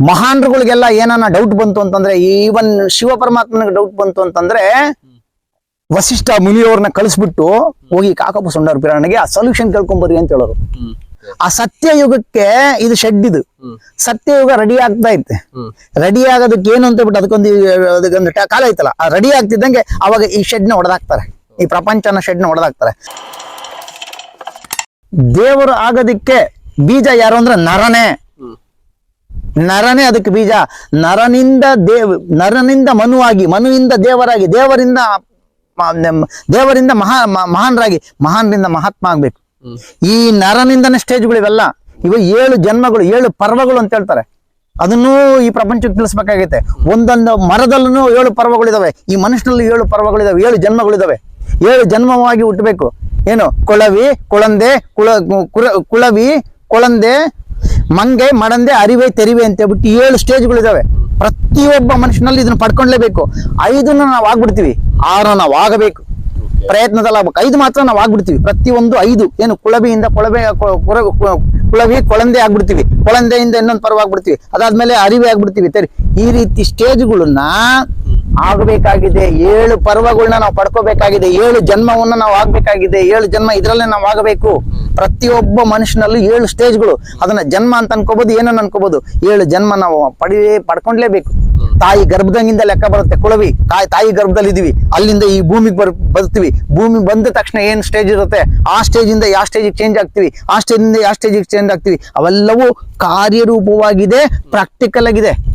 ಮಹಾನ್ರುಗಳಿಗೆಲ್ಲ ಏನನ್ನ ಡೌಟ್ ಬಂತು ಅಂತಂದ್ರೆ ಈವನ್ ಶಿವ ಪರಮಾತ್ಮನಿಗೆ ಡೌಟ್ ಬಂತು ಅಂತಂದ್ರೆ ವಸಿಷ್ಠ ಮುನಿಯವ್ರನ್ನ ಕಳಿಸ್ಬಿಟ್ಟು ಹೋಗಿ ಕಾಕಪ್ಪ ಸುಂಡರ್ ಪಿರಾಣಿಗೆ ಆ ಸೊಲ್ಯೂಷನ್ ಕೇಳ್ಕೊಂಬರಿ ಅಂತ ಹೇಳೋರು. ಆ ಸತ್ಯಯುಗಕ್ಕೆ ಇದು ಶೆಡ್ ಇದು ಸತ್ಯಯುಗ ರೆಡಿ ಆಗ್ತಾ ಐತೆ. ರೆಡಿ ಆಗೋದಕ್ಕೆ ಏನು ಅಂತ ಬಿಟ್ಟು ಅದಕ್ಕೊಂದು ಅದಕ್ಕೊಂದು ಕಾಲ ಐತಲ್ಲ ಆ ರೆಡಿ ಆಗ್ತಿದ್ದಂಗೆ ಅವಾಗ ಈ ಶೆಡ್ನ ಹೊಡೆದಾಕ್ತಾರೆ. ಈ ಪ್ರಪಂಚನ ಶೆಡ್ನ ಹೊಡೆದಾಕ್ತಾರೆ. ದೇವರು ಆಗೋದಿಕ್ಕೆ ಬೀಜ ಯಾರು ಅಂದ್ರೆ ನರನೇ. ನರನೇ ಅದಕ್ಕೆ ಬೀಜ. ನರನಿಂದ ದೇವ್ ನರನಿಂದ ಮನುವಾಗಿ ಮನುವಿಂದ ದೇವರಾಗಿ ದೇವರಿಂದ ದೇವರಿಂದ ಮಹಾ ಮಹಾನ್ರಾಗಿ ಮಹಾನ್ರಿಂದ ಮಹಾತ್ಮ ಆಗ್ಬೇಕು. ಈ ನರನಿಂದನೇ ಸ್ಟೇಜ್ಗಳು ಇವೆಲ್ಲ ಇವ ಏಳು ಜನ್ಮಗಳು ಏಳು ಪರ್ವಗಳು ಅಂತ ಹೇಳ್ತಾರೆ. ಅದನ್ನೂ ಈ ಪ್ರಪಂಚಕ್ಕೆ ತಿಳಿಸ್ಬೇಕಾಗೈತೆ. ಒಂದೊಂದು ಮರದಲ್ಲೂ ಏಳು ಪರ್ವಗಳಿದಾವೆ ಈ ಮನುಷ್ಯನಲ್ಲಿ ಏಳು ಪರ್ವಗಳಿದಾವೆ ಏಳು ಜನ್ಮಗಳಿದಾವೆ ಏಳು ಜನ್ಮವಾಗಿ ಹುಟ್ಟಬೇಕು ಏನು? ಕೊಳವಿ ಕೊಳಂದೆ ಕುಳ ಕುರ- ಕುಳವಿ ಕೊಳಂದೆ ಮಂಗೆ ಮಡಂದೆ ಅರಿವೆ ತೆರಿವೆ ಅಂತ ಹೇಳ್ಬಿಟ್ಟು ಏಳು ಸ್ಟೇಜ್ಗಳಿದಾವೆ ಪ್ರತಿಯೊಬ್ಬ ಮನುಷ್ಯನಲ್ಲಿ ಇದನ್ನ ಪಡ್ಕೊಳ್ಲೇಬೇಕು ಐದನ್ನ ನಾವು ಆಗ್ಬಿಡ್ತೀವಿ. ಆರು ನಾವು ಆಗಬೇಕು. ಪ್ರಯತ್ನದಲ್ಲಿ ಆಗ್ಬೇಕು. ಐದು ಮಾತ್ರ ನಾವು ಆಗ್ಬಿಡ್ತೀವಿ. ಪ್ರತಿಯೊಂದು ಐದು. ಏನು ಕುಳಬಿಯಿಂದ ಕೊಳಬೆ ಕುಳಬಿ ಕೊಳಂದೆ ಆಗ್ಬಿಡ್ತೀವಿ. ಕೊಳಂದೆಯಿಂದ ಇನ್ನೊಂದು ಪರ್ವ ಆಗ್ಬಿಡ್ತೀವಿ. ಅದಾದ್ಮೇಲೆ ಅರಿವೆ ಆಗ್ಬಿಡ್ತೀವಿ. ತೆರಿ ಈ ರೀತಿ ಸ್ಟೇಜ್ಗಳನ್ನ ಆಗಬೇಕಾಗಿದೆ. ಏಳು ಪರ್ವಗಳನ್ನ ನಾವು ಪಡ್ಕೋಬೇಕಾಗಿದೆ. ಏಳು ಜನ್ಮವನ್ನ ನಾವು ಆಗ್ಬೇಕಾಗಿದೆ. ಏಳು ಜನ್ಮ ಇದ್ರಲ್ಲೇ ನಾವು ಆಗಬೇಕು. ಪ್ರತಿಯೊಬ್ಬ ಮನುಷ್ಯನಲ್ಲೂ ಏಳು ಸ್ಟೇಜ್ಗಳು. ಅದನ್ನ ಜನ್ಮ ಅಂತ ಅನ್ಕೋಬಹುದು ಏನನ್ನ ಅನ್ಕೋಬಹುದು ಏಳು ಜನ್ಮ ನಾವು ಪಡೆಯೇ ಪಡ್ಕೊಂಡ್ಲೇಬೇಕು. ತಾಯಿ ಗರ್ಭದಂಗಿಂದ ಲೆಕ್ಕ ಬರುತ್ತೆ. ಕುಳವಿ ತಾಯಿ ತಾಯಿ ಗರ್ಭದಲ್ಲಿ ಇದೀವಿ. ಅಲ್ಲಿಂದ ಈ ಭೂಮಿಗೆ ಬರ್ ಬರ್ತೀವಿ ಭೂಮಿ ಬಂದ ತಕ್ಷಣ ಏನ್ ಸ್ಟೇಜ್ ಇರುತ್ತೆ? ಆ ಸ್ಟೇಜ್ ಇಂದ ಯಾವ ಸ್ಟೇಜಿಗೆ ಚೇಂಜ್ ಆಗ್ತೀವಿ? ಆ ಸ್ಟೇಜ್ ಇಂದ ಯಾವ ಸ್ಟೇಜ್ಗೆ ಚೇಂಜ್ ಆಗ್ತೀವಿ? ಅವೆಲ್ಲವೂ ಕಾರ್ಯರೂಪವಾಗಿದೆ ಪ್ರಾಕ್ಟಿಕಲ್ ಆಗಿದೆ.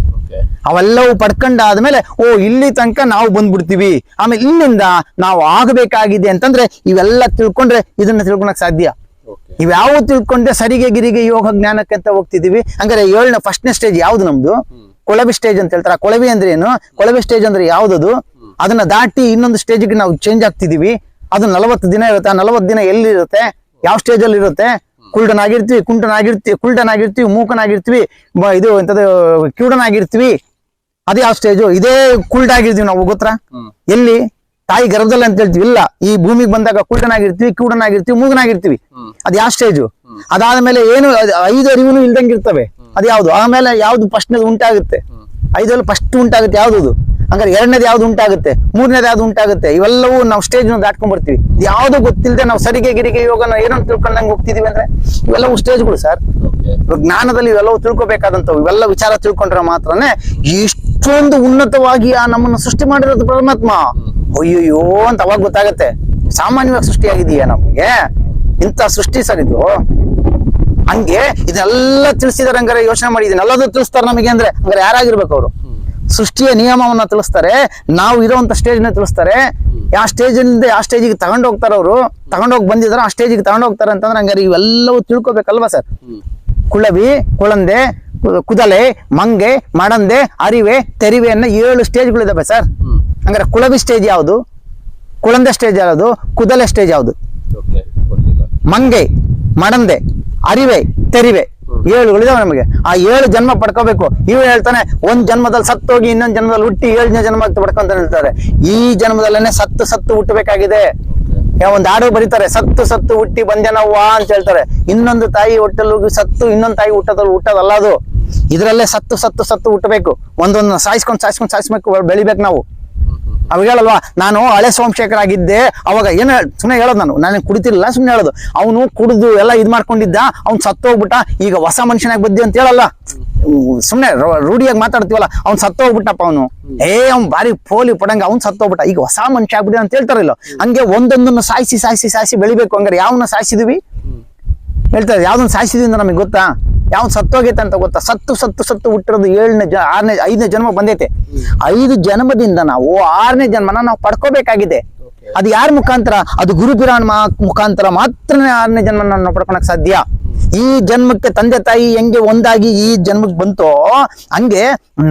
ಅವೆಲ್ಲವೂ ಪಡ್ಕೊಂಡಾದ್ಮೇಲೆ ಓ ಇಲ್ಲಿ ತನಕ ನಾವು ಬಂದ್ಬಿಡ್ತೀವಿ. ಆಮೇಲೆ ಇಲ್ಲಿಂದ ನಾವು ಆಗಬೇಕಾಗಿದೆ ಅಂತಂದ್ರೆ ಇವೆಲ್ಲ ತಿಳ್ಕೊಂಡ್ರೆ ಇದನ್ನ ತಿಳ್ಕೊಳಕ್ ಸಾಧ್ಯ. ಇವ್ಯಾವು ತಿಳ್ಕೊಂಡ್ರೆ ಸರಿಗೆ ಗಿರಿಗೆ ಯೋಗ ಜ್ಞಾನಕ್ಕೆ ಅಂತ ಹೋಗ್ತಿದೀವಿ. ಹಂಗಾರೆ ಏಳನೇ ಫಸ್ಟ್ನೇ ಸ್ಟೇಜ್ ಯಾವ್ದು ನಮ್ದು? ಕೊಳವಿ ಸ್ಟೇಜ್ ಅಂತ ಹೇಳ್ತಾರೆ. ಕೊಳವಿ ಅಂದ್ರೆ ಏನು? ಕೊಳವಿ ಸ್ಟೇಜ್ ಅಂದ್ರೆ ಯಾವ್ದದು? ಅದನ್ನ ದಾಟಿ ಇನ್ನೊಂದು ಸ್ಟೇಜ್ಗೆ ನಾವು ಚೇಂಜ್ ಆಗ್ತಿದೀವಿ. ಅದು ನಲವತ್ತು ದಿನ ಇರುತ್ತೆ. ಆ ನಲವತ್ತು ದಿನ ಎಲ್ಲಿರುತ್ತೆ? ಯಾವ ಸ್ಟೇಜ್ ಅಲ್ಲಿ ಇರುತ್ತೆ ಕುಲ್ಡನಾಗಿರ್ತೀವಿ ಕುಂಟನಾಗಿರ್ತೀವಿ ಕುಲ್ಟನಾಗಿರ್ತೀವಿ ಮೂಕನಾಗಿರ್ತೀವಿ ಇದು ಎಂತದು ಕ್ಯೂಡನಾಗಿರ್ತೀವಿ. ಅದೇ ಯಾವ ಸ್ಟೇಜು ಇದೇ ಕುಲ್ಡ್ ಆಗಿರ್ತೀವಿ ನಾವು ಗೊತ್ತರ ಎಲ್ಲಿ? ತಾಯಿ ಗರ್ಭದಲ್ಲಿ ಅಂತ ಹೇಳ್ತೀವಿ. ಇಲ್ಲ ಈ ಭೂಮಿಗೆ ಬಂದಾಗ ಕುಲ್ಟನಾಗಿರ್ತೀವಿ ಕ್ಯೂಡನಾಗಿರ್ತೀವಿ ಮೂಗನಾಗಿರ್ತೀವಿ. ಅದ್ ಯಾವ ಸ್ಟೇಜು ಅದಾದ್ಮೇಲೆ ಏನು ಐದು ಅರಿವು ಇಲ್ದಂಗಿರ್ತವೆ ಅದ್ ಯಾವ್ದು ಆಮೇಲೆ ಯಾವ್ದು ಫಸ್ಟ್ ಉಂಟಾಗುತ್ತೆ? ಐದಲ್ಲಿ ಫಸ್ಟ್ ಉಂಟಾಗುತ್ತೆ ಯಾವ್ದು ಹಂಗಾರೆ ಎರಡನೇದು ಯಾವ್ದು ಉಂಟಾಗುತ್ತೆ? ಮೂರನೇದು ಯಾವ್ದು ಉಂಟಾಗುತ್ತೆ? ಇವೆಲ್ಲವೂ ನಾವು ಸ್ಟೇಜ್ ದಾಟ್ಕೊಂಡ್ ಬರ್ತೀವಿ. ಯಾವ್ದು ಗೊತ್ತಿಲ್ಲದೆ ನಾವು ಸರಿಗೆ ಗಿರಿಗೆ ಯೋಗನ ಏನೋ ತಿಳ್ಕೊಂಡಂಗೆ ಹೋಗ್ತಿದೀವಿ ಅಂದ್ರೆ ಇವೆಲ್ಲವೂ ಸ್ಟೇಜ್ಗಳು ಸರ್. ಜ್ಞಾನದಲ್ಲಿ ಇವೆಲ್ಲವೂ ತಿಳ್ಕೊಬೇಕಾದಂತವು ಇವೆಲ್ಲ ವಿಚಾರ ತಿಳ್ಕೊಂಡ್ರೆ ಮಾತ್ರನೇ ಇಷ್ಟೊಂದು ಉನ್ನತವಾಗಿ ಆ ನಮ್ಮನ್ನ ಸೃಷ್ಟಿ ಮಾಡಿರೋದು ಪರಮಾತ್ಮ. ಅಯ್ಯಯ್ಯೋ ಅಂತ ಅವಾಗ ಗೊತ್ತಾಗತ್ತೆ. ಸಾಮಾನ್ಯವಾಗಿ ಸೃಷ್ಟಿಯಾಗಿದೆಯಾ ನಮಗೆ? ಇಂಥ ಸೃಷ್ಟಿ ಸರ್ ಇದು. ಹಂಗೆ ಇದೆಲ್ಲ ತಿಳಿಸಿದಾರೆ ಹಂಗಾರೆ ಯೋಚನೆ ಮಾಡಿದೀನಿ ಎಲ್ಲದೂ ತಿಳಿಸ್ತಾರೆ ನಮಗೆ ಅಂದ್ರೆ ಹಂಗಾರೆ ಯಾರಾಗಿರ್ಬೇಕು ಅವರು? ಸೃಷ್ಟಿಯ ನಿಯಮವನ್ನ ತಿಳಿಸ್ತಾರೆ ನಾವು ಸ್ಟೇಜ್ನ ತಿಳಿಸ್ತಾರೆ. ಯಾವ ಸ್ಟೇಜಿಂದ ಯಾವ ಸ್ಟೇಜಿಗೆ ತಗೊಂಡ್ ಹೋಗ್ತಾರೆ ಅವರು. ತಗೊಂಡೋಗಿ ಬಂದಿದ್ದಾರೆ ಆ ಸ್ಟೇಜಿಗೆ ತಗೊಂಡ್ ಹೋಗ್ತಾರೆ ಅಂತಂದ್ರೆ ಹಂಗಾರೆ ಇವೆಲ್ಲವೂ ತಿಳ್ಕೊಬೇಕಲ್ವಾ ಸರ್? ಕುಳವಿ ಕುಳಂದೆ ಕುದಲೆ ಮಂಗೆ ಮಡಂದೆ ಅರಿವೆ ತೆರಿವೆ ಅನ್ನ ಏಳು ಸ್ಟೇಜ್ಗಳಿದಾವೆ ಸರ್. ಹಂಗಾರೆ ಕುಳವಿ ಸ್ಟೇಜ್ ಯಾವುದು? ಕುಳಂದೆ ಸ್ಟೇಜ್ ಯಾವುದು? ಕುದಲೆ ಸ್ಟೇಜ್ ಯಾವುದು? ಮಂಗೆ ಮಡಂದೆ ಅರಿವೆ ತೆರಿವೆ. ಏಳುಗಳಿದಾವೆ ನಮಗೆ. ಆ ಏಳು ಜನ್ಮ ಪಡ್ಕೋಬೇಕು. ಇವ್ ಹೇಳ್ತಾನೆ ಒಂದ್ ಜನ್ಮದಲ್ಲಿ ಸತ್ತೋಗಿ ಇನ್ನೊಂದ್ ಜನ್ಮದಲ್ಲಿ ಹುಟ್ಟಿ ಏಳನೇ ಜನ್ಮ ಪಡ್ಕೊಂತ ಹೇಳ್ತಾರೆ. ಈ ಜನ್ಮದಲ್ಲೇನೆ ಸತ್ತು ಸತ್ತು ಹುಟ್ಟಬೇಕಾಗಿದೆ ಒಂದ್ ಹಾಡು ಬರೀತಾರೆ ಸತ್ತು ಸತ್ತು ಹುಟ್ಟಿ ಬಂದೆನವ್ವ ಅಂತ ಹೇಳ್ತಾರೆ. ಇನ್ನೊಂದು ತಾಯಿ ಹೊಟ್ಟೆಲ್ ಸತ್ತು ಇನ್ನೊಂದು ತಾಯಿ ಹುಟ್ಟದಲ್ಲಿ ಹುಟ್ಟದಲ್ಲ ಅದು. ಇದ್ರಲ್ಲೇ ಸತ್ತು ಸತ್ತು ಸತ್ತು ಹುಟ್ಟಬೇಕು. ಒಂದೊಂದು ಸಾಯಿಸ್ಕೊಂಡು ಸಾಯಿಸ್ಕೊಂಡು ಸಾಯಿಸ್ಬೇಕು ಬೆಳಿಬೇಕು ನಾವು. ಅವಾಗ ಹೇಳಲ್ವಾ ನಾನು ಹಳೆ ಸೋಮಶೇಖರ್ ಆಗಿದ್ದೆ ಅವಾಗ ಏನು ಸುಮ್ಮನೆ ಹೇಳೋದು ನಾನು ನಾನು ಕುಡಿತಿರ್ಲಿಲ್ಲ ಸುಮ್ಮನೆ ಹೇಳೋದು. ಅವನು ಕುಡಿದು ಎಲ್ಲ ಇದು ಮಾಡ್ಕೊಂಡಿದ್ದ ಅವ್ನು ಸತ್ತೋಗ್ಬಿಟ್ಟ ಈಗ ಹೊಸ ಮನುಷ್ಯನಾಗಿ ಬದ್ದಿ ಅಂತ ಹೇಳಲ್ಲ. ಸುಮ್ಮನೆ ರೂಢಿಯಾಗಿ ಮಾತಾಡ್ತೀವಲ್ಲ ಅವ್ನು ಸತ್ತೋಗ್ಬಿಟ್ಟಪ್ಪ ಅವನು. ಏ ಅವ್ನು ಬಾರಿ ಪೋಲಿ ಪಡಂಗ ಅವ್ನು ಸತ್ತೋಗ್ಬಿಟ್ಟ. ಈಗ ಹೊಸ ಮನುಷ್ಯ ಆಗ್ಬಿಡಿ ಅಂತ ಹೇಳ್ತಾರಲ್ಲ ಹಂಗೆ ಒಂದೊಂದನ್ನು ಸಾಯಿಸಿ ಸಾಯಿಸಿ ಸಾಯಿಸಿ ಬೆಳಿಬೇಕು ಹಂಗಾರೆ. ಯಾವನ್ನ ಸಾಯಿಸಿದ್ವಿ? ಹೇಳ್ತಾರೆ ಯಾವ್ದನ್ನ ಸಾಯಿಸಿದ್ವಿ ಅಂತ ನಮಗೆ ಗೊತ್ತಾ? ಯಾವ್ದು ಸತ್ತೋಗೈತೆ ಅಂತ ಗೊತ್ತಾ? ಸತ್ತು ಸತ್ತು ಸತ್ತು ಹುಟ್ಟಿರೋದು ಏಳನೇ ಜ ಆರನೇ ಐದನೇ ಜನ್ಮ ಬಂದೈತೆ. ಐದು ಜನ್ಮದಿಂದ ನಾವು ಆರನೇ ಜನ್ಮನ ನಾವು ಪಡ್ಕೋಬೇಕಾಗಿದೆ. ಅದು ಯಾರ ಮುಖಾಂತರ? ಅದು ಗುರುಪಿರಾಣ ಮುಖಾಂತರ ಮಾತ್ರನೇ ಆರನೇ ಜನ್ಮ ನಾವು ಪಡ್ಕೊಳಕ್ ಸಾಧ್ಯ. ಈ ಜನ್ಮಕ್ಕೆ ತಂದೆ ತಾಯಿ ಹೆಂಗೆ ಒಂದಾಗಿ ಈ ಜನ್ಮಕ್ಕೆ ಬಂತೋ ಹಂಗೆ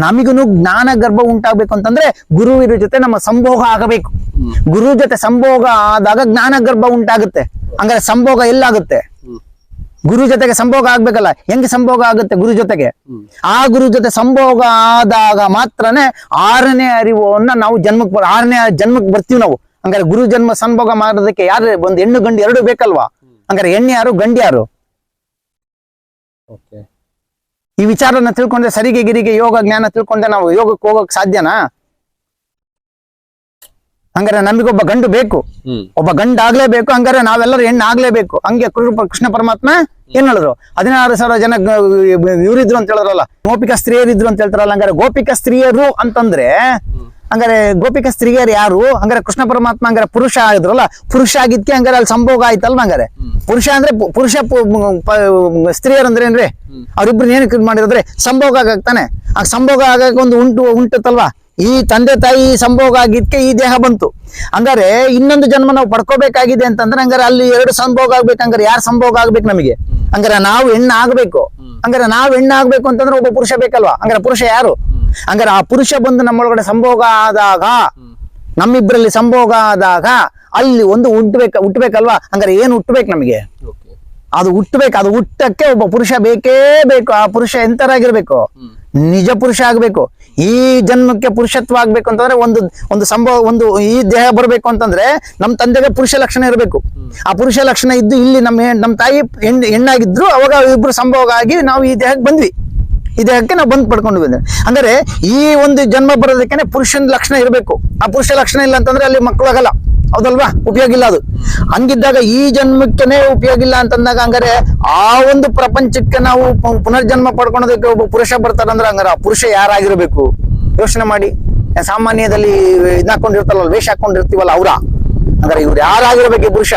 ನಮಗೂ ಜ್ಞಾನ ಗರ್ಭ ಉಂಟಾಗ್ಬೇಕು ಅಂತಂದ್ರೆ ಗುರುವಿನ ಜೊತೆ ನಮ್ಮ ಸಂಭೋಗ ಆಗಬೇಕು. ಗುರು ಜೊತೆ ಸಂಭೋಗ ಆದಾಗ ಜ್ಞಾನ ಗರ್ಭ ಉಂಟಾಗುತ್ತೆ. ಹಂಗಾರೆ ಸಂಭೋಗ ಎಲ್ಲಾಗುತ್ತೆ? ಗುರು ಜೊತೆಗೆ ಸಂಭೋಗ ಆಗ್ಬೇಕಲ್ಲ ಹೆಂಗೆ ಸಂಭೋಗ ಆಗುತ್ತೆ ಗುರು ಜೊತೆಗೆ? ಆ ಗುರು ಜೊತೆ ಸಂಭೋಗ ಆದಾಗ ಮಾತ್ರನೇ ಆರನೇ ಅರಿವನ್ನ ನಾವು ಜನ್ಮಕ್ಕೆ ಆರನೇ ಜನ್ಮಕ್ಕೆ ಬರ್ತೀವಿ ನಾವು. ಹಂಗಾರೆ ಗುರು ಜನ್ಮ ಸಂಭೋಗ ಮಾಡೋದಕ್ಕೆ ಯಾರು ಒಂದು ಹೆಣ್ಣು ಗಂಡು ಎರಡು ಬೇಕಲ್ವಾ? ಹಂಗಾರೆ ಹೆಣ್ಣು ಯಾರು ಗಂಡು ಯಾರು? ಈ ವಿಚಾರನ ತಿಳ್ಕೊಂಡ್ರೆ ಸರಿಗೆ ಗಿರಿಗೆ ಯೋಗ ಜ್ಞಾನ ತಿಳ್ಕೊಂಡೆ ನಾವು ಯೋಗಕ್ಕೆ ಹೋಗಕ್ ಸಾಧ್ಯನಾ? ಹಂಗಾರೆ ನಮಗೊಬ್ಬ ಗಂಡು ಬೇಕು. ಒಬ್ಬ ಗಂಡ ಆಗ್ಲೇಬೇಕು ಹಂಗಾರೆ ನಾವೆಲ್ಲರೂ ಹೆಣ್ಣು ಆಗ್ಲೇಬೇಕು ಹಂಗೆ ಕೃಷ್ಣ ಪರಮಾತ್ಮ ಏನ್ ಹೇಳಿದ್ರು ಹದಿನಾರು ಸಾವಿರ ಜನ ಇವರಿದ್ರು ಅಂತ ಹೇಳಿದ್ರಲ್ಲ ಗೋಪಿಕಾ ಸ್ತ್ರೀಯರಿದ್ರು ಅಂತ ಹೇಳ್ತಾರಲ್ಲ ಹಂಗಾರೆ ಗೋಪಿಕಾ ಸ್ತ್ರೀಯರು ಅಂತಂದ್ರೆ ಹಂಗಾರೆ ಗೋಪಿಕಾ ಸ್ತ್ರೀಯರು ಯಾರು? ಹಂಗಾರೆ ಕೃಷ್ಣ ಪರಮಾತ್ಮ ಹಂಗಾರೆ ಪುರುಷ ಆಗಿದ್ರಲ್ಲ ಪುರುಷ ಆಗಿದ್ಕೆ ಹಂಗಾರೆ ಅಲ್ಲಿ ಸಂಭೋಗ ಆಯ್ತಲ್ವ ಹಂಗಾರೆ? ಪುರುಷ ಅಂದ್ರೆ ಪುರುಷ ಸ್ತ್ರೀಯರು ಅಂದ್ರೆ ಏನ್ರಿ? ಅವ್ರಿಬ್ರು ಏನಕ್ಕೆ ಮಾಡಿರೋದ್ರೆ ಸಂಭೋಗ ಆಗ್ತಾನೆ ಆ ಸಂಭೋಗ ಆಗಕ್ಕೆ ಒಂದು ಉಂಟು ಉಂಟತ್ತಲ್ವಾ? ಈ ತಂದೆ ತಾಯಿ ಸಂಭೋಗ ಆಗಿದ್ಕೆ ಈ ದೇಹ ಬಂತು. ಹಂಗಾರೆ ಇನ್ನೊಂದು ಜನ್ಮ ನಾವು ಪಡ್ಕೋಬೇಕಾಗಿದೆ ಅಂತಂದ್ರೆ ಹಂಗಾರೆ ಅಲ್ಲಿ ಎರಡು ಸಂಭೋಗ ಆಗ್ಬೇಕು ಹಂಗಾರೆ ಯಾರು ಸಂಭೋಗ ಆಗ್ಬೇಕು ನಮಗೆ? ಹಂಗಾರೆ ನಾವು ಹೆಣ್ಣು ಆಗ್ಬೇಕು. ಹಂಗಾರೆ ನಾವು ಹೆಣ್ಣು ಆಗ್ಬೇಕು ಅಂತಂದ್ರೆ ಒಬ್ಬ ಪುರುಷ ಬೇಕಲ್ವಾ? ಹಂಗಾರೆ ಪುರುಷ ಯಾರು? ಹಂಗಾರೆ ಆ ಪುರುಷ ಬಂದು ನಮ್ಮೊಳಗಡೆ ಸಂಭೋಗ ಆದಾಗ ನಮ್ಮಿಬ್ಬರಲ್ಲಿ ಸಂಭೋಗ ಆದಾಗ ಅಲ್ಲಿ ಒಂದು ಹುಟ್ಟಬೇಕ ಹುಟ್ಟಬೇಕಲ್ವಾ ಹಂಗಾರೆ ಏನು ಹುಟ್ಟಬೇಕು ನಮಗೆ? ಅದು ಹುಟ್ಟಬೇಕು ಅದು ಹುಟ್ಟಕ್ಕೆ ಒಬ್ಬ ಪುರುಷ ಬೇಕೇ ಬೇಕು. ಆ ಪುರುಷ ಎಂತರಾಗಿರ್ಬೇಕು? ನಿಜ ಪುರುಷ ಆಗ್ಬೇಕು. ಈ ಜನ್ಮಕ್ಕೆ ಪುರುಷತ್ವ ಆಗ್ಬೇಕು ಅಂತಂದ್ರೆ ಒಂದು ಒಂದು ಸಂಭವ, ಒಂದು ಈ ದೇಹ ಬರಬೇಕು ಅಂತಂದ್ರೆ ನಮ್ಮ ತಂದೆಗೆ ಪುರುಷ ಲಕ್ಷಣ ಇರಬೇಕು. ಆ ಪುರುಷ ಲಕ್ಷಣ ಇದ್ದು ಇಲ್ಲಿ ನಮ್ಮ ನಮ್ಮ ತಾಯಿ ಹೆಣ್ಣು ಹೆಣ್ಣಾಗಿದ್ರು, ಅವಾಗ ಇಬ್ರು ಸಂಭವ ಆಗಿ ನಾವು ಈ ದೇಹಕ್ಕೆ ಬಂದ್ವಿ. ಈ ದೇಹಕ್ಕೆ ನಾವು ಬಂದ್ ಪಡ್ಕೊಂಡು ಬಂದ್ವಿ. ಅಂದ್ರೆ ಈ ಒಂದು ಜನ್ಮ ಬರೋದಕ್ಕೆ ಪುರುಷನ ಲಕ್ಷಣ ಇರಬೇಕು. ಆ ಪುರುಷ ಲಕ್ಷಣ ಇಲ್ಲ ಅಂತಂದ್ರೆ ಅಲ್ಲಿ ಮಕ್ಕಳು ಆಗಲ್ಲ ಹೌದಲ್ವಾ? ಉಪಯೋಗ ಇಲ್ಲ ಅದು. ಹಂಗಿದ್ದಾಗ ಈ ಜನ್ಮಕ್ಕೇನೆ ಉಪಯೋಗ ಇಲ್ಲ ಅಂತಂದಾಗ ಹಂಗಾರೆ ಆ ಒಂದು ಪ್ರಪಂಚಕ್ಕೆ ನಾವು ಪುನರ್ಜನ್ಮ ಪಡ್ಕೊಳೋದಕ್ಕೆ ಒಬ್ಬ ಪುರುಷ ಬರ್ತಾರಂದ್ರೆ ಹಂಗಾರೆ ಆ ಪುರುಷ ಯಾರಾಗಿರ್ಬೇಕು? ಯೋಚನೆ ಮಾಡಿ. ಸಾಮಾನ್ಯದಲ್ಲಿ ಇದ್ ಹಾಕೊಂಡಿರ್ತಾರಲ್ಲ ವೇಷ ಹಾಕೊಂಡಿರ್ತೀವಲ್ಲ ಅವ್ರ? ಅಂದ್ರೆ ಇವ್ರು ಯಾರಾಗಿರ್ಬೇಕು ಪುರುಷ?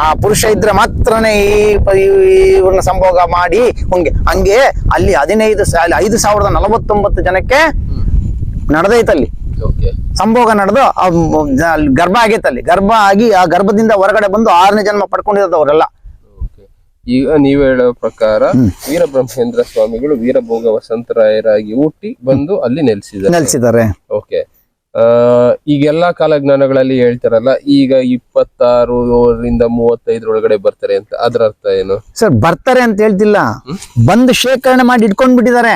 ಆ ಪುರುಷ ಇದ್ರೆ ಮಾತ್ರನೇ ಈ ಇವ್ರನ್ನ ಸಂಭೋಗ ಮಾಡಿ ಹಂಗೆ ಹಂಗೆ ಅಲ್ಲಿ ಹದಿನೈದು ಐದು ಸಾವಿರದ ನಲವತ್ತೊಂಬತ್ತು ಜನಕ್ಕೆ ನಡೆದೈತಲ್ಲಿ ಸಂಭೋಗ ನಡೆದು ಅಲ್ಲಿ ಗರ್ಭ ಆಗೈತಲ್ಲಿ ಗರ್ಭ ಆಗಿ ಆ ಗರ್ಭದಿಂದ ಹೊರಗಡೆ ಬಂದು ಆರನೇ ಜನ್ಮ ಪಡ್ಕೊಂಡಿರೋದು ಅವರೆಲ್ಲ ಓಕೆ. ಈಗ ನೀವು ಹೇಳೋ ಪ್ರಕಾರ ವೀರಬ್ರಹ್ಮೇಂದ್ರ ಸ್ವಾಮಿಗಳು ವೀರಭೋಗ ವಸಂತರಾಯರಾಗಿ ಹುಟ್ಟಿ ಬಂದು ಅಲ್ಲಿ ನೆಲೆಸಿದ್ದಾರೆ. ನೆಲೆಸಿದ್ದಾರೆ. ಓಕೆ. ಈಗೆಲ್ಲಾ ಕಾಲಜ್ಞಾನಗಳಲ್ಲಿ ಹೇಳ್ತಾರಲ್ಲ ಈಗ ಇಪ್ಪತ್ತಾರರಿಂದ ಮೂವತ್ತೈದರೊಳಗಡೆ ಬರ್ತಾರೆ ಅಂತ. ಅದ್ರ ಅರ್ಥ ಏನು? ಸರ್ ಬರ್ತಾರೆ ಅಂತ ಹೇಳ್ತಿಲ್ಲ. ಬಂದು ಶೇಖರಣೆ ಮಾಡಿ ಇಟ್ಕೊಂಡ್ ಬಿಟ್ಟಿದ್ದಾರೆ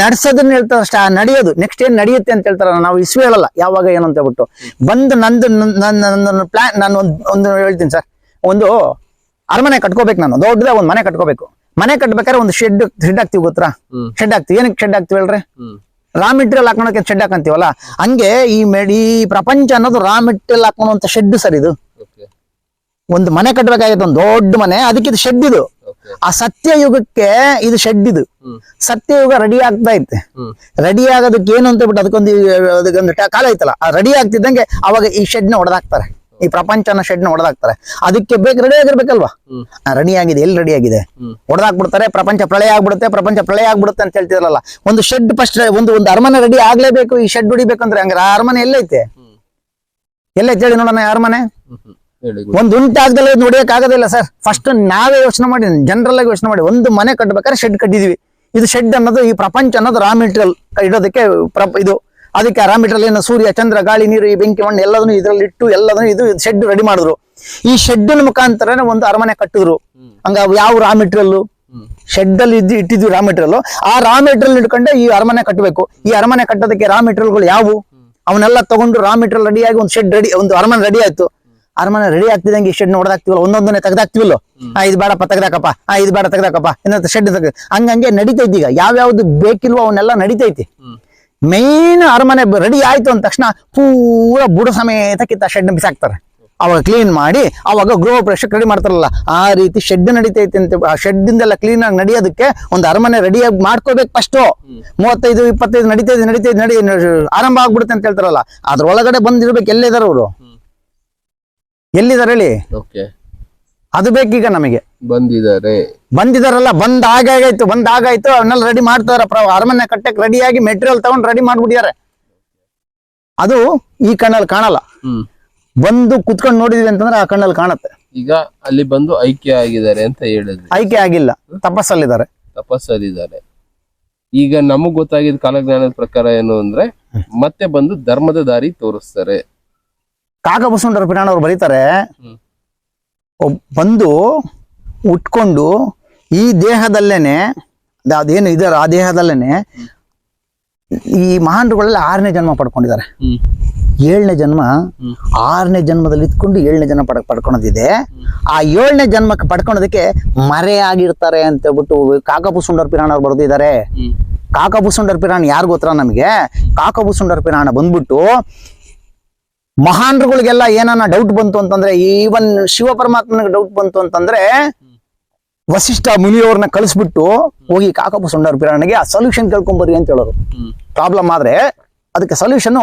ನಡ್ಸೋದನ್ನ ಹೇಳ್ತಾರೆ ಅಷ್ಟೇ ನಡೆಯೋದು ನೆಕ್ಸ್ಟ್ ಏನ್ ನಡೆಯುತ್ತೆ ಅಂತ ಹೇಳ್ತಾರ ನಾವು ಇಸ್ವಿ ಹೇಳಲ್ಲ ಯಾವಾಗ ಏನು ಅಂತ ಹೇಳ್ಬಿಟ್ಟು. ಬಂದು ನಂದು ನನ್ನ ಪ್ಲಾನ್ ನಾನು ಒಂದು ಒಂದು ಹೇಳ್ತೀನಿ ಸರ್. ಒಂದು ಅರಮನೆ ಕಟ್ಕೋಬೇಕು ನಾನು ದೊಡ್ಡದೇ ಒಂದು ಮನೆ ಕಟ್ಕೋಬೇಕು. ಮನೆ ಕಟ್ಬೇಕಾದ್ರೆ ಒಂದು ಶೆಡ್ ಶೆಡ್ ಆಗ್ತಿವಿ ಗೊತ್ತಾ? ಶೆಡ್ ಆಗ್ತಿವಿ ಏನಕ್ಕೆ ಶೆಡ್ ಆಗ್ತಿವಿ ಹೇಳ್ರಿ? ರಾ ಮೆಟೀರಿಯಲ್ ಹಾಕೊಳಕ್ಕೆ ಶೆಡ್ ಹಾಕಂತೀವಲ್ಲ? ಹಂಗೆ ಈ ಮೇಡಿ ಈ ಪ್ರಪಂಚ ಅನ್ನೋದು ರಾ ಮೆಟೀರಿಯಲ್ ಹಾಕೋಣಂತ ಶೆಡ್ ಸರ್ ಇದು. ಒಂದು ಮನೆ ಕಟ್ಟಬೇಕಾಗಿತ್ತು ಒಂದು ದೊಡ್ಡ ಮನೆ ಅದಕ್ಕೆ ಇದು ಶೆಡ್ ಇದು. ಆ ಆ ಸತ್ಯಯುಗಕ್ಕೆ ಇದು ಶೆಡ್ ಇದು. ಸತ್ಯ ಸತ್ಯಯುಗ ರೆಡಿ ಆಗ್ತಾ ಐತೆ. ರೆಡಿ ಆಗೋದಕ್ಕೆ ಏನು ಅಂತ ಬಿಟ್ಟು ಅದಕ್ಕೊಂದು ಅದಕ್ಕೊಂದು ಕಾಲ ಐತಲ್ಲ ಆ ರೆಡಿ ಆಗ್ತಿದ್ದಂಗೆ ಅವಾಗ ಈ ಶೆಡ್ನ ಹೊಡೆದಾಕ್ತಾರೆ ಈ ಪ್ರಪಂಚನ ಶೆಡ್ನ ಹೊಡೆದಾಕ್ತಾರೆ ಅದಕ್ಕೆ ಬೇಕು ರೆಡಿ ಆಗಿರ್ಬೇಕಲ್ವಾ? ರೆಡಿ ಆಗಿದೆ ಎಲ್ಲಿ ರೆಡಿ ಆಗಿದೆ? ಹೊಡೆದಾಕ್ಬಿಡ್ತಾರೆ ಪ್ರಪಂಚ ಪ್ರಳಯ ಆಗ್ಬಿಡುತ್ತೆ ಪ್ರಪಂಚ ಪ್ರಳಯ ಆಗ್ಬಿಡುತ್ತೆ ಅಂತ ಹೇಳ್ತಿರಲ್ಲ ಒಂದು ಶೆಡ್ ಫಸ್ಟ್ ಒಂದು ಒಂದು ಅರಮನೆ ರೆಡಿ ಆಗ್ಲೇಬೇಕು ಈ ಶೆಡ್ ಹೊಡಿಬೇಕಂದ್ರೆ ಹಂಗಾರೆ ಆ ಅರಮನೆ ಎಲ್ಲೈತೆ? ಎಲ್ಲೈತೆ ಹೇಳಿ ನೋಡೋಣ ಅರಮನೆ? ಒಂದ್ ಉಂಟು ಆಗದಲ್ಲ ಒಂದು ಉಂಟಾಗ್ದಲ್ಲ ನೋಡಿಯಕ್ ಆಗೋದಿಲ್ಲ ಸರ್. ಫಸ್ಟ್ ನಾವೇ ಯೋಚನೆ ಮಾಡಿ ಜನರಲ್ ಆಗಿ ಯೋಚನೆ ಮಾಡಿ. ಒಂದು ಮನೆ ಕಟ್ಟಬೇಕಾದ್ರೆ ಶೆಡ್ ಕಟ್ಟಿದೀವಿ. ಇದು ಶೆಡ್ ಅನ್ನೋದು ಈ ಪ್ರಪಂಚ ಅನ್ನೋದು ರಾ ಮೆಟೀರಿಯಲ್ ಇಡೋದಕ್ಕೆ ಇದು ಅದಕ್ಕೆ ರಾ ಮೆಟೀರಿಯಲ್ ಸೂರ್ಯ, ಚಂದ್ರ, ಗಾಳಿ, ನೀರು, ಈ ಬೆಂಕಿ, ಮಣ್ಣು ಎಲ್ಲದನ್ನು ಇದರಲ್ಲಿ ಇಟ್ಟು ಎಲ್ಲದನ್ನು ಇದು ಶೆಡ್ ರೆಡಿ ಮಾಡಿದ್ರು. ಈ ಶೆಡ್ಡಿನ ಮುಖಾಂತರನೇ ಒಂದು ಅರಮನೆ ಕಟ್ಟಿದ್ರು. ಹಂಗ ಯಾವ ರಾ ಮೆಟೀರಿಯಲ್ ಶೆಡ್ ಅಲ್ಲಿ ಇದ್ದು ಇಟ್ಟಿದ್ವಿ ರಾ ಮೆಟೀರಿಯಲ್ ಆ ರಾ ಮೆಟೀರಿಯಲ್ ಇಟ್ಕೊಂಡೆ ಈ ಅರಮನೆ ಕಟ್ಟಬೇಕು. ಈ ಅರಮನೆ ಕಟ್ಟೋದಕ್ಕೆ ರಾ ಮೆಟೀರಿಯಲ್ಗಳು ಯಾವುವು ಅವನ್ನೆಲ್ಲ ತಗೊಂಡು ರಾ ಮೆಟೀರಿಯಲ್ ರೆಡಿಯಾಗಿ ಒಂದು ಶೆಡ್ ರೆಡಿ ಒಂದು ಅರಮನೆ ರೆಡಿ ಆಯ್ತು. ಅರಮನೆ ರೆಡಿ ಆಗ್ತಿದಂಗೆ ಶೆಡ್ ನೋಡ್ದಾಕ್ತಿವಲ್ಲ ಒಂದೊಂದನೆ ತೆಗ್ದಾಕ್ತಿವಲ್ಲ? ಆ, ಇದು ಬೇಡಪ್ಪ ತೆಗ್ದಾಕಪ್ಪ. ಆ, ಇದು ಬೇಡ, ತೆಗ್ದಾಕಪ್ಪ. ಇನ್ನೊಂದು ಶೆಡ್ ತೆಗ್ದು ಹಂಗಂಗೆ ನಡೀತೈತಿ ಈಗ. ಯಾವ್ಯಾವ್ದು ಬೇಕಿಲ್ವೋ ಅವನ್ನೆಲ್ಲ ನಡೀತೈತಿ. ಮೇನ್ ಅರಮನೆ ರೆಡಿ ಆಯ್ತು ಅಂದ ತಕ್ಷಣ ಪೂರ ಬುಡ ಸಮೇತ ಕಿತ್ತ ಶೆಡ್ ಬಿಸಾಕ್ತಾರೆ. ಅವಾಗ ಕ್ಲೀನ್ ಮಾಡಿ, ಅವಾಗ ಗೃಹ ಪ್ರೇಕ್ಷಕ ರೆಡಿ ಮಾಡ್ತಾರಲ್ಲ, ಆ ರೀತಿ ಶೆಡ್ ನಡೀತೈತೆ ಅಂತ ಆ ಶೆಡ್ ಇಂದೆಲ್ಲ ಕ್ಲೀನ್ ಆಗಿ ನಡೆಯೋದಕ್ಕೆ ಒಂದು ಅರಮನೆ ರೆಡಿಯಾಗಿ ಮಾಡ್ಕೋಬೇಕು ಫಸ್ಟ್ ಮೂವತ್ತೈದು, ಇಪ್ಪತ್ತೈದು ನಡೀತೈದು ನಡೀತೈದು ನಡಿ ಆರಂಭ ಆಗ್ಬಿಡುತ್ತೆ ಅಂತ ಹೇಳ್ತಾರಲ್ಲ ಅದ್ರ ಒಳಗಡೆ ಬಂದಿರ್ಬೇಕು ಎಲ್ಲಿದ್ದಾರೆ ಅವರು? ಎಲ್ಲಿದ್ದಾರೆ ಹೇಳಿ? ಅದು ಬೇಕೀಗ ನಮಗೆ. ಬಂದಿದ್ದಾರೆ. ಬಂದಿದಾರಲ್ಲ ಬಂದ್ ಆಗಾಯ್ತು ಬಂದ್ ಆಗಾಯ್ತು ಅವನ್ನೆಲ್ಲ ರೆಡಿ ಮಾಡ್ತಾರ ಅರಮನೆ ಕಟ್ಟಕ್ಕೆ ರೆಡಿಯಾಗಿ ಮೆಟೀರಿಯಲ್ ತಗೊಂಡ್ ರೆಡಿ ಮಾಡ್ಬಿಟ್ಟಿದ್ದಾರೆ. ಅದು ಈ ಕಣ್ಣಲ್ಲಿ ಕಾಣಲ್ಲ. ಬಂದು ಕುತ್ಕೊಂಡು ನೋಡಿದ್ವಿ ಅಂತಂದ್ರೆ ಆ ಕಣ್ಣಲ್ಲಿ ಕಾಣತ್ತೆ. ಈಗ ಅಲ್ಲಿ ಬಂದು ಐಕ್ಯ ಆಗಿದ್ದಾರೆ ಅಂತ ಹೇಳಿದ್ರೆ. ಐಕ್ಯ ಆಗಿಲ್ಲ ತಪಸ್ಸಲ್ಲಿದ್ದಾರೆ. ತಪಸ್ಸಲ್ಲಿದ್ದಾರೆ. ಈಗ ನಮಗ್ ಗೊತ್ತಾಗಿದ್ದ ಕಾಲಜ್ಞಾನದ ಪ್ರಕಾರ ಏನು ಅಂದ್ರೆ ಮತ್ತೆ ಬಂದು ಧರ್ಮದ ದಾರಿ ತೋರಿಸ್ತಾರೆ. ಕಾಗ ಪಿರಾಣ ಅವ್ರು ಬರೀತಾರೆ ಬಂದು ಉಟ್ಕೊಂಡು ಈ ದೇಹದಲ್ಲೇನೆ ಅದ್- ಅದೇನು ಇದರ ಆ ದೇಹದಲ್ಲೇನೆ ಈ ಮಹಾನ್ರುಗಳೆಲ್ಲ ಆರನೇ ಜನ್ಮ ಪಡ್ಕೊಂಡಿದ್ದಾರೆ. ಏಳನೇ ಜನ್ಮ ಆರನೇ ಜನ್ಮದಲ್ಲಿ ಇದ್ಕೊಂಡು ಏಳನೇ ಜನ್ಮ ಪಡ್ ಪಡ್ಕೊಳೋದಿದೆ. ಆ ಏಳನೇ ಜನ್ಮಕ್ಕೆ ಪಡ್ಕೊಳೋದಕ್ಕೆ ಮರೆಯಾಗಿರ್ತಾರೆ ಅಂತ ಹೇಳ್ಬಿಟ್ಟು ಕಾಕಭೂಸುಂಡರ್ ಪಿರಾಣ ಅವ್ರು ಬರೆದಿದ್ದಾರೆ. ಕಾಕಭೂಸುಂಡರ್ ಪಿರಾಣ ಯಾರು ಗೊತ್ತರ ನಮಗೆ? ಕಾಕಭೂಸುಂಡರ್ ಪಿರಾಣ ಬಂದ್ಬಿಟ್ಟು ಮಹಾನ್ರುಗಳಿಗೆಲ್ಲ ಏನಾನ ಡೌಟ್ ಬಂತು ಅಂತಂದ್ರೆ ಈವನ್ ಶಿವ ಪರಮಾತ್ಮನಿಗೆ ಡೌಟ್ ಬಂತು ಅಂತಂದ್ರೆ ವಸಿಷ್ಠ ಮುನಿಯವ್ರನ್ನ ಕಳಿಸ್ಬಿಟ್ಟು ಹೋಗಿ ಕಾಕಪ್ಪ ಸೊಂಡರ್ ಪಿರಾಣಿಗೆ ಆ ಸೊಲ್ಯೂಷನ್ ಕೇಳ್ಕೊಂಬರ್ರಿ ಅಂತ ಹೇಳೋರು. ಪ್ರಾಬ್ಲಮ್ ಆದ್ರೆ ಅದಕ್ಕೆ ಸೊಲ್ಯೂಷನ್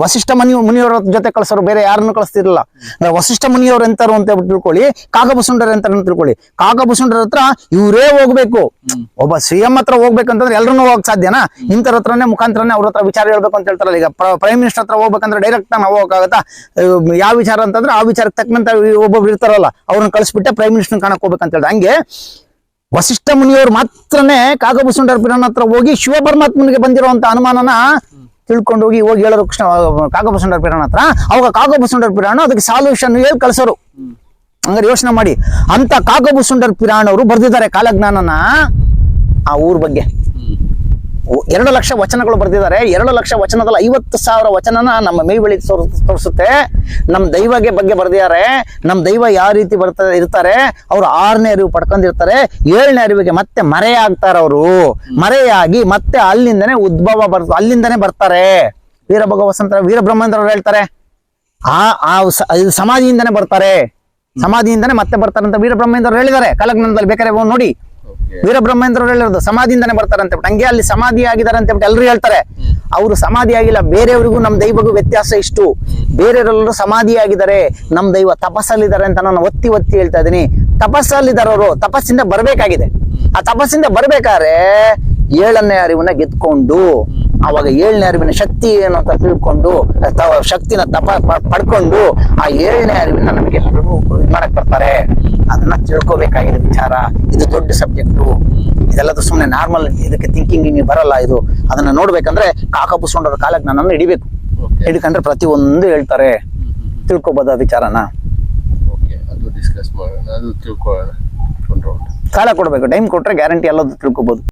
ವಸಿಷ್ಠ ಮುನಿ ಮುನಿಯವರ ಜೊತೆ ಕಳಿಸೋರು ಬೇರೆ ಯಾರನ್ನು ಕಳಿಸ್ತಿರಲಿಲ್ಲ. ವಸಿಷ್ಠ ಮುನಿಯವರು ಎಂತಾರು ಅಂತ ತಿಳ್ಕೊಳ್ಳಿ ಕಾಕಬಸುಂಡರ್ ಎಂತ ಅಂತ ತಿಳ್ಕೊಳ್ಳಿ. ಕಾಕಬಸುಂಡರ ಹತ್ರ ಇವರೇ ಹೋಗ್ಬೇಕು. ಒಬ್ಬ ಸಿಎಂ ಹತ್ರ ಹೋಗ್ಬೇಕಂತಂದ್ರೆ ಎಲ್ಲರೂ ಹೋಗಕ್ ಸಾಧ್ಯನಾ? ಇಂಥರ ಹತ್ರನೇ ಮುಖಾಂತರನೇ ಅವ್ರ ಹತ್ರ ವಿಚಾರ ಹೇಳ್ಬೇಕು ಅಂತ ಹೇಳ್ತಾರಲ್ಲ. ಈಗ ಪ್ರೈಮ್ ಮಿನಿಸ್ಟರ್ ಹತ್ರ ಹೋಗ್ಬೇಕಂದ್ರೆ ಡೈರೆಕ್ಟ್ ನಾವು ಹೋಗಕ್ಕಾಗತ್ತಾ? ಯಾವ ವಿಚಾರ ಅಂತಂದ್ರೆ ಆ ವಿಚಾರಕ್ಕೆ ತಕ್ಕಂತ ಒಬ್ಬೊಬ್ರು ಇರ್ತಾರಲ್ಲ ಅವ್ರನ್ನ ಕಳಿಸ್ಬಿಟ್ಟೆ ಪ್ರೈಮ್ ಮಿನಿಸ್ಟರ್ ಕಾಣಕ್ ಹೋಗ್ಬೇಕಂತ ಹೇಳ್ತಾರೆ ಹಂಗೆ ವಸಿಷ್ಠ ಮುನಿಯವರು ಮಾತ್ರನೇ ಕಾಕಭೂಷಣರ ಪಿರಣ ಹತ್ರ ಹೋಗಿ ಶಿವ ಪರಮಾತ್ಮನಿಗೆ ಬಂದಿರುವಂತ ಅನುಮಾನನ ತಿಳ್ಕೊಂಡು ಹೋಗಿ ಹೋಗಿ ಹೇಳೋರು ಕೃಷ್ಣ ಕಾಕಭೂಷಣರ ಪಿರಾಣ ಹತ್ರ. ಅವಾಗ ಕಾಕಭೂಷಣರ ಪಿರಾಣ ಅದಕ್ಕೆ ಸಾಲ್ಯೂಷನ್ ಹೇಳಿ ಕಳ್ಸೋರು. ಹಂಗಾರೆ ಯೋಚನೆ ಮಾಡಿ. ಅಂತ ಕಾಕಬಸುಂಡರ್ ಪಿರಾಣ ಅವರು ಬರ್ದಿದ್ದಾರೆ ಕಾಲಜ್ಞಾನನ ಆ ಊರ್ ಬಗ್ಗೆ. ಎರಡು ಲಕ್ಷ ವಚನಗಳು ಬರೆದಿದ್ದಾರೆ. ಎರಡು ಲಕ್ಷ ವಚನದಲ್ಲಿ ಐವತ್ತು ಸಾವಿರ ವಚನನ ನಮ್ಮ ಮೇ ಬಳಿ ತೋರಿಸುತ್ತೆ. ನಮ್ಮ ದೈವಗೆ ಬಗ್ಗೆ ಬರೆದಿದ್ದಾರೆ. ನಮ್ಮ ದೈವ ಯಾವ ರೀತಿ ಬರ್ತಾ ಇರ್ತಾರೆ, ಅವರು ಆರನೇ ಅರಿವು ಪಡ್ಕೊಂಡಿರ್ತಾರೆ. ಏಳನೇ ಅರಿವಿಗೆ ಮತ್ತೆ ಮರೆಯಾಗ್ತಾರೆ ಅವರು. ಮರೆಯಾಗಿ ಮತ್ತೆ ಅಲ್ಲಿಂದನೇ ಉದ್ಭವ ಬರ್, ಅಲ್ಲಿಂದನೇ ಬರ್ತಾರೆ. ವೀರಭಗ ವಸಂತ ವೀರಬ್ರಹ್ಮೇಂದ್ರ ಅವ್ರು ಹೇಳ್ತಾರೆ. ಆ ಆ ಸಮಾಧಿಯಿಂದನೇ ಬರ್ತಾರೆ. ಸಮಾಧಿಯಿಂದನೇ ಮತ್ತೆ ಬರ್ತಾರೆ ಅಂತ ವೀರಬ್ರಹ್ಮೇಂದ್ರ ಹೇಳಿದ್ದಾರೆ. ಕಾಲಜ್ಞಾನದಲ್ಲಿ ಬೇಕಾದ್ರೆ ನೋಡಿ. ಓಕೆ ವೀರಬ್ರಹ್ಮೇಂದ್ರ ಅವ್ರು ಹೇಳಿರೋದು ಸಮಾಧಿಯಿಂದಾನೆ ಬರ್ತಾರೆ ಅಂತ ಹೇಳ್ಬಿಟ್ಟು. ಹಂಗೆ ಅಲ್ಲಿ ಸಮಾಧಿ ಆಗಿದ್ದಾರೆ ಅಂತ ಹೇಳ್ಬಿಟ್ಟು ಎಲ್ಲರೂ ಹೇಳ್ತಾರೆ. ಅವರು ಸಮಾಧಿ ಆಗಿಲ್ಲ ಬೇರೆಯವರಿಗೂ ನಮ್ಮ ದೈವಗೂ ವ್ಯತ್ಯಾಸ ಇಷ್ಟು. ಬೇರೆಯವರೆಲ್ಲರೂ ಸಮಾಧಿ ಆಗಿದ್ದಾರೆ ನಮ್ಮ ದೈವ ತಪಸ್ಸಲ್ಲಿದ್ದಾರೆ ಅಂತ ನಾನು ಒತ್ತಿ ಒತ್ತಿ ಹೇಳ್ತಾ ಇದ್ದೀನಿ. ತಪಸ್ಸಲ್ಲಿದ್ದಾರವರು ತಪಸ್ಸಿಂದ ಬರ್ಬೇಕಾಗಿದೆ. ಆ ತಪಸ್ಸಿಂದ ಬರ್ಬೇಕಾದ್ರೆ ಏಳನೇ ಅರಿವನ್ನ ಗೆದ್ಕೊಂಡು ಅವಾಗ ಏಳನೇ ಅರಿವಿನ ಶಕ್ತಿ ಏನು ಅಂತ ತಿಳ್ಕೊಂಡು ಶಕ್ತಿನ ತಪ ಪಡ್ಕೊಂಡು ಆ ಏಳನೇ ಅರಿವಿನ ನಮಗೆ ಇದು ಮಾಡಕ್ ಬರ್ತಾರೆ. ಅದನ್ನ ತಿಳ್ಕೊಬೇಕಾಗಿದೆ ವಿಚಾರ. ಇದು ದೊಡ್ಡ ಸಬ್ಜೆಕ್ಟು. ಇದೆಲ್ಲದು ಸುಮ್ಮನೆ ನಾರ್ಮಲ್ ಇದಕ್ಕೆ ಥಿಂಕಿಂಗ್ ಬರಲ್ಲ ಇದು. ಅದನ್ನ ನೋಡ್ಬೇಕಂದ್ರೆ ಕಾಕ ಕಾಕಪುಸ್ಕೊಂಡವ್ರ ಕಾಲಕ್ಕೆ ನನ್ನನ್ನು ಹಿಡಿಬೇಕು. ಹಿಡ್ಕೊಂಡ್ರೆ ಪ್ರತಿಯೊಂದು ಹೇಳ್ತಾರೆ. ತಿಳ್ಕೊಬೋದ ಆ ವಿಚಾರನ ಕಾಲ ಕೊಡ್ಬೇಕು. ಟೈಮ್ ಕೊಟ್ರೆ ಗ್ಯಾರಂಟಿ ಎಲ್ಲದು ತಿಳ್ಕೊಬೋದು.